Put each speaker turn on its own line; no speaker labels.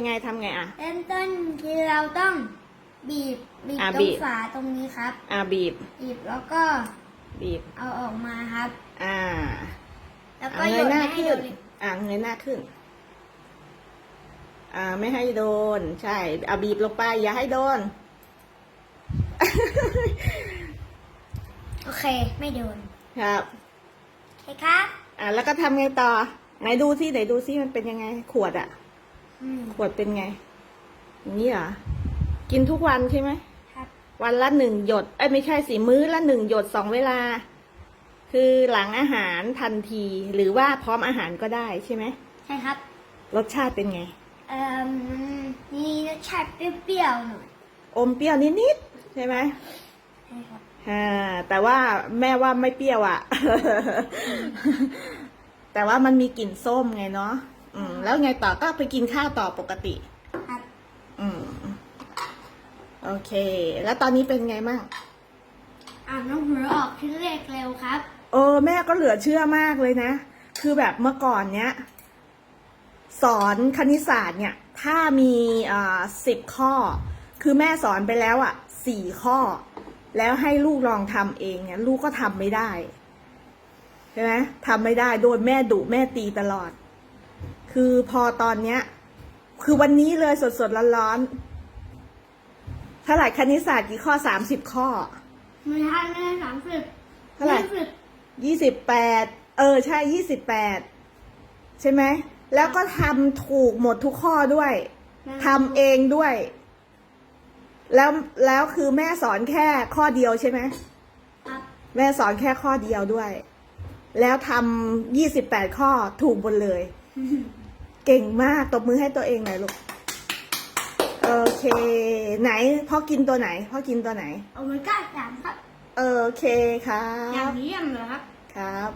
ยังไงทำไงอะ
เริ่มต้นคือเราต้องบีบบีบ
อะ
ตร
บี
ง
บ
ฝาตรงนี้ครับ
อ่าบีบ
บีบแล้วก็
บีบ
เอาออกมาครับ
อ่า
แล้ว
อ่า
ก็
เง
โย
ย
น
หน้า
ไม่ให้
ขึ้
โด
น
น
อ่าเงยหน้าขึ้น อ่า ไม่ให้โดน ใช่เอาบีบลงไป อย่าให้โดน
โอเค ไม่โดน
ครับ
โอเคครับ
อ่าแล้วก็ทำไงต่อ ไหนดูซิไหนดูซิมันเป็นยังไง ขวดอะ
อืม
ขวดเป็นไง อย่างนี้เหรอ กินทุกวันใช่ไหม
ครับ
วันละหนึ่งหยด เอ้ยไม่ใช่สิมื้อละหนึ่งหยดสองเวลา คือหลังอาหารทันที หรือว่าพร้อมอาหารก็ได้ใช่ไหม
ใช่ครับ
รสชาติเป็นไง
เอ่อมีรสชาติเปรี้ยวๆหน่อย
อมเปรี้ยวนิดๆใช่ไหม
ใช่ครับ
อ่า แต่ว่าแม่ว่าไม่เปรี้ยวอะ่ะ แต่ว่ามันมีกลิ่นส้มไงเนาะ อืม แล้วไงต่อก็ไปกินข้าวต่อปกติ
ครับ
อืม โอเค แล้วตอนนี้เป็นไงมั่ง
อ่านหนังสือออกชิ้นเล็กเร็วครับ
เออ แม่ก็เหลือเชื่อมากเลยนะ คือแบบเมื่อก่อนเนี้ย สอนคณิตศาสตร์เนี่ย ถ้ามีอ่าสิบข้อ คือแม่สอนไปแล้วอะสี่ข้อ แล้วให้ลูกลองทำเองเนี่ยลูกก็ทำไม่ได้ใช่ไหมทำไม่ได้โดนแม่ดุแม่ตีตลอด คือพอตอนเนี้ย คือวันนี้เลยสดสดๆร้อนๆเท่าไหร่คณิตศาสตร์กี่ข้อสามสิบข้อ
ไม่ใช่ไม่ใช่สามสิบ
เท่าไหร่
ยี่สิบ
ยี่สิบแปดเออ ใช่ยี่สิบแปดใช่ไหม แล้วก็ทำถูกหมดทุกข้อด้วยทำเองด้วย แล้วแล้วคือแม่สอนแค่ข้อเดียวใช่ไหม
ครับ
แม่สอนแค่ข้อเดียวด้วย แล้วทำยี่สิบแปดข้อถูกหมดเลย เก่งมาก ตบมือให้ตัวเองหน่อยลูก โอเค ไหนพ่อกินตัวไหน พ่อกินตัวไหน
โอเมก้าสามครับ
โอเคครั
อย่าง
บ
เยี่ยมเลยครับ
ครับ